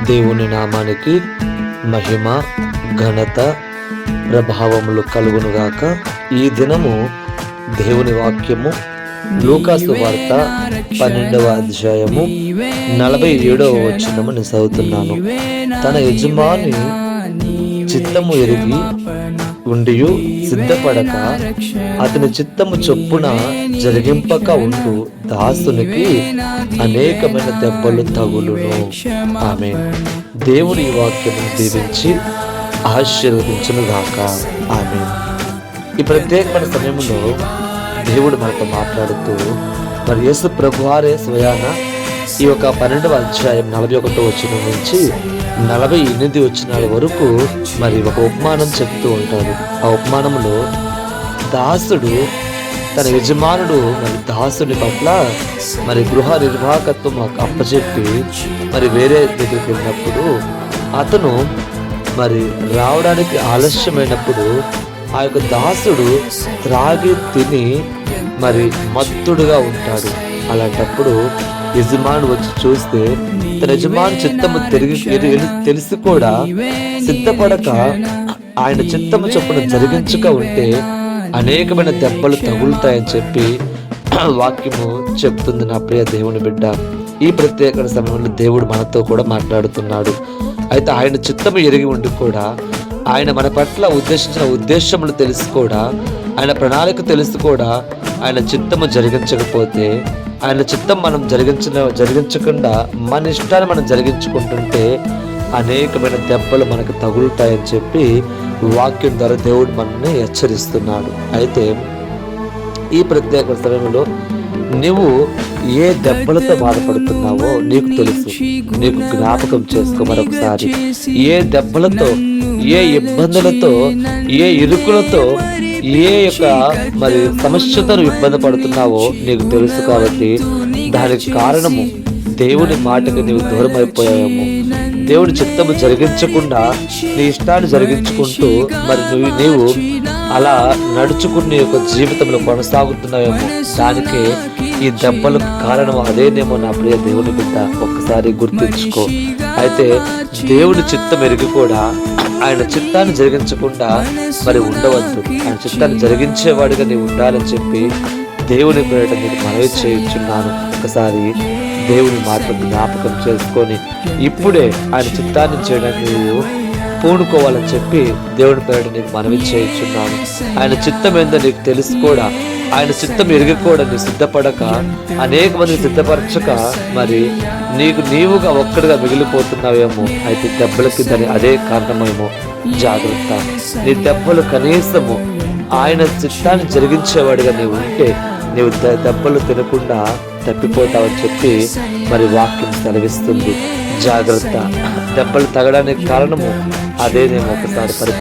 దేవుని నామానికి మహిమ ఘనత ప్రభావములు కలుగునుగాక. ఈ దినము దేవుని వాక్యము లూకాసు వార్త పన్నెండవ అధ్యాయము నలభై ఏడవ వచ్చినమని చదువుతున్నాను. తన యజమాని చిత్తము ఎరిగి ఉండియు సిద్ధపడక అతని చిత్తము చొప్పున జరిగింపక ఉంటూ దాసునికి అనేకమైన దెబ్బలు తగులును. ఆమె దేవుని వాక్యము వాక్యమును దీవించి ఆశీర్వదించును గాక. ఆమె ఈ ప్రత్యేకమైన సమయంలో దేవుడు మనతో మాట్లాడుతూ మరి యేసు ప్రభువారే స్వయాన ఈ యొక్క పన్నెండవ అధ్యాయం నలభై ఒకటో వచ్చిన నుంచి నలభై ఎనిమిది వచ్చినాల వరకు మరి ఒక ఉపమానం చెప్తూ ఉంటాడు ఆ ఉపమానంలో దాసుడు తన యజమానుడు మరి దాసుని పట్ల మరి గృహ నిర్వాహకత్వం మాకు అప్పచెప్పి మరి వేరే దగ్గరికి వెళ్ళినప్పుడు అతను మరి రావడానికి ఆలస్యమైనప్పుడు ఆ యొక్క దాసుడు త్రాగి తిని మరి మత్తుడుగా ఉంటాడు. అలాంటప్పుడు యజమాను వచ్చి చూస్తే తన యజమాను చిత్తము తిరిగి తెలిసి కూడా సిద్ధపడక ఆయన చిత్తము చొప్పున జరిగించక ఉంటే అనేకమైన దెబ్బలు తగులుతాయని చెప్పి వాక్యము చెప్తుంది నా ప్రియ దేవుని బిడ్డ. ఈ ప్రత్యేక సమయంలో దేవుడు మనతో కూడా మాట్లాడుతున్నాడు. అయితే ఆయన చిత్తము ఎరిగి ఉండి కూడా ఆయన మన పట్ల ఉద్దేశించిన ఉద్దేశములు తెలుసు కూడా ఆయన ప్రణాళిక తెలుసు కూడా ఆయన చిత్తము జరిగించకపోతే ఆయన చిత్తం మనం జరిగించిన జరిగించకుండా మన ఇష్టాన్ని మనం జరిగించుకుంటుంటే అనేకమైన దెబ్బలు మనకు తగులుతాయని చెప్పి వాక్యం ద్వారా దేవుడు మనల్ని హెచ్చరిస్తున్నాడు. అయితే ఈ ప్రత్యేక సమయంలో నువ్వు ఏ దెబ్బలతో బాధపడుతున్నావో నీకు తెలుసు. నీకు జ్ఞాపకం చేసుకో మరొకసారి. ఏ దెబ్బలతో ఏ ఇబ్బందులతో ఏ ఇరుకులతో ఏ యొక్క మరి సమస్యతను ఇబ్బంది పడుతున్నావో నీకు తెలుసు కాబట్టి దానికి కారణము దేవుని మాటకు నీవు దూరం అయిపోయాము దేవుడి చిత్తము జరిగించకుండా నీ ఇష్టాన్ని జరిగించుకుంటూ మరి నువ్వు నీవు అలా నడుచుకుని యొక్క జీవితంలో కొనసాగుతున్నావేమో. దానికి ఈ దెబ్బలకు కారణం అదేనేమో నా ప్రియ దేవుని బిడ్డ ఒక్కసారి గుర్తించుకో. అయితే దేవుడి చిత్తం ఎరిగి కూడా ఆయన చిత్తాన్ని జరిగించకుండా మరి ఉండవద్దు. ఆయన చిత్తాన్ని జరిగించేవాడిగా నీవు ఉండాలని చెప్పి దేవుని పేరిట నేను మనవి చేయించున్నాను. ఒకసారి దేవుని మాటలు జ్ఞాపకం చేసుకొని ఇప్పుడే ఆయన చిత్తాన్ని చేయడానికి నువ్వు పూనుకోవాలని చెప్పి దేవుని పేరు నీకు మనవి చేయించున్నాను ఆయన చిత్తం ఏందో నీకు తెలుసు కూడా. ఆయన చిత్తం ఎరగకూడని సిద్ధపడక అనేక మంది సిద్ధపరచక మరి నీకు నీవుగా ఒక్కడిగా మిగిలిపోతున్నావేమో. అయితే దెబ్బలకి దాని అదే కారణమేమో. జాగ్రత్త. నీ దెబ్బలు కనీసము ఆయన చిత్తాన్ని జరిగించేవాడిగా నీవు ఉంటే నీవు దెబ్బలు తినకుండా తప్పిపోతావని చెప్పి మరి వాక్యం సెలవిస్తుంది. జాగ్రత్త. దెబ్బలు తగడానికి కారణము అదే ఒకసారి పరి